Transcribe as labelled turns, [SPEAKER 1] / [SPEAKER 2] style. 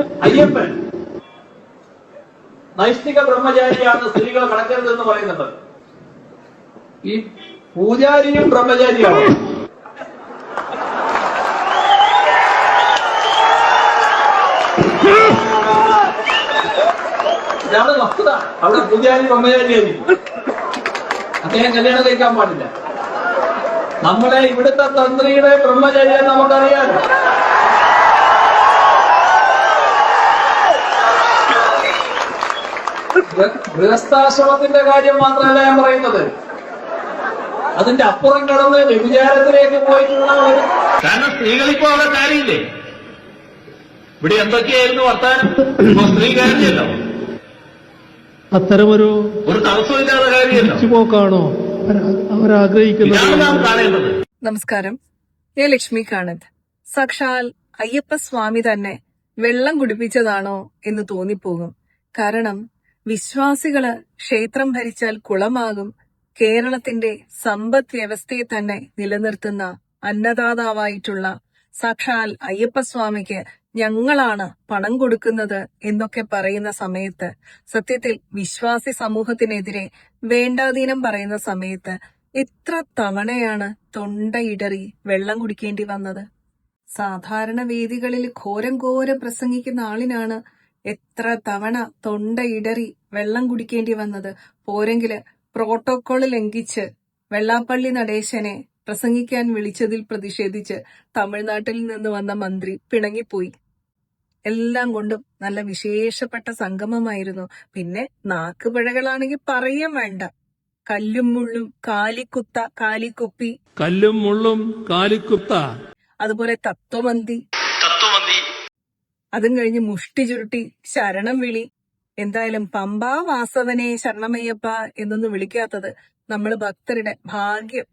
[SPEAKER 1] അയ്യപ്പൻ. നൈഷ്ഠിക ബ്രഹ്മചാരിയാണ് സ്ത്രീകൾ കടക്കരുതെന്ന് പറയുന്നുണ്ട് ഈ പൂജാരിയും ബ്രഹ്മചാരിയാണ്. ഇതാണ് വസ്തുത. അവിടെ പൂജാരി ബ്രഹ്മചാരിയായിരിക്കും അദ്ദേഹം കല്യാണം കഴിക്കാൻ പാടില്ല. നമ്മളെ ഇവിടുത്തെ തന്ത്രിയുടെ ബ്രഹ്മചര്യം നമുക്കറിയാം ഗൃഹസ്ഥാശ്രമത്തിന്റെ കാര്യം മാത്രമല്ല ഞാൻ പറയുന്നത്. അതിന്റെ അപ്പുറം കടന്ന് വ്യഭിചാരത്തിലേക്ക് പോയിട്ടുള്ള ഒരു കാരണം സ്ത്രീകളിപ്പോ അവിടെ കാര്യമില്ലേ? ഇവിടെ എന്തൊക്കെയായിരുന്നു വർത്താനം? സ്ത്രീ കാര്യമല്ലോ
[SPEAKER 2] അത്തരമൊരു
[SPEAKER 1] ഒരു തടസ്സമില്ലാതെ കാര്യമല്ലോ
[SPEAKER 2] പോക്കാണോ അവരാഗ്രഹിക്കുന്നത്
[SPEAKER 3] നമസ്കാരം. ഞാൻ ലക്ഷ്മി കാണത് സാക്ഷാൽ അയ്യപ്പ സ്വാമി തന്നെ വെള്ളം കുടിപ്പിച്ചതാണോ എന്ന് തോന്നിപ്പോകും. കാരണം വിശ്വാസികൾ ക്ഷേത്രം ഭരിച്ചാൽ കുളമാകും. കേരളത്തിന്റെ സമ്പദ് വ്യവസ്ഥയെ തന്നെ നിലനിർത്തുന്ന അന്നദാതാവായിട്ടുള്ള സാക്ഷാൽ അയ്യപ്പസ്വാമിക്ക് ഞങ്ങളാണ് പണം കൊടുക്കുന്നത് എന്നൊക്കെ പറയുന്ന സമയത്ത് സത്യത്തിൽ വിശ്വാസി സമൂഹത്തിനെതിരെ വേണ്ടാധീനം പറയുന്ന സമയത്ത് എത്ര തവണയാണ് തൊണ്ടയിടറി വെള്ളം കുടിക്കേണ്ടി വന്നത്? സാധാരണ വേദികളിൽ ഘോരം ഘോരം പ്രസംഗിക്കുന്ന ആളിനാണ് എത്ര തവണ തൊണ്ടയിടറി വെള്ളം കുടിക്കേണ്ടി വന്നത്? പോരെങ്കിൽ പ്രോട്ടോകോൾ ലംഘിച്ച് വെള്ളാപ്പള്ളി നടേശനെ പ്രസംഗിക്കാൻ വിളിച്ചതിൽ പ്രതിഷേധിച്ച് തമിഴ്നാട്ടിൽ നിന്ന് വന്ന മന്ത്രി പിണങ്ങിപ്പോയി. എല്ലാം കൊണ്ടും നല്ല വിശേഷപ്പെട്ട സംഗമമായിരുന്നു. പിന്നെ നാക്കുപിഴകളാണെങ്കിൽ പറയാൻ വേണ്ട. കല്ലും മുള്ളും കാലിക്കുത്ത കാലിക്കുപ്പി.
[SPEAKER 2] കല്ലും മുള്ളും കാലിക്കുത്ത.
[SPEAKER 3] അതുപോലെ തത്വമന്തി അതും കഴിഞ്ഞ് മുഷ്ടി ചുരുട്ടി ശരണം വിളി. എന്തായാലും പമ്പാ വാസവനെ ശരണമയ്യപ്പ എന്നൊന്നും വിളിക്കാത്തത് നമ്മൾ ഭക്തരുടെ ഭാഗ്യം.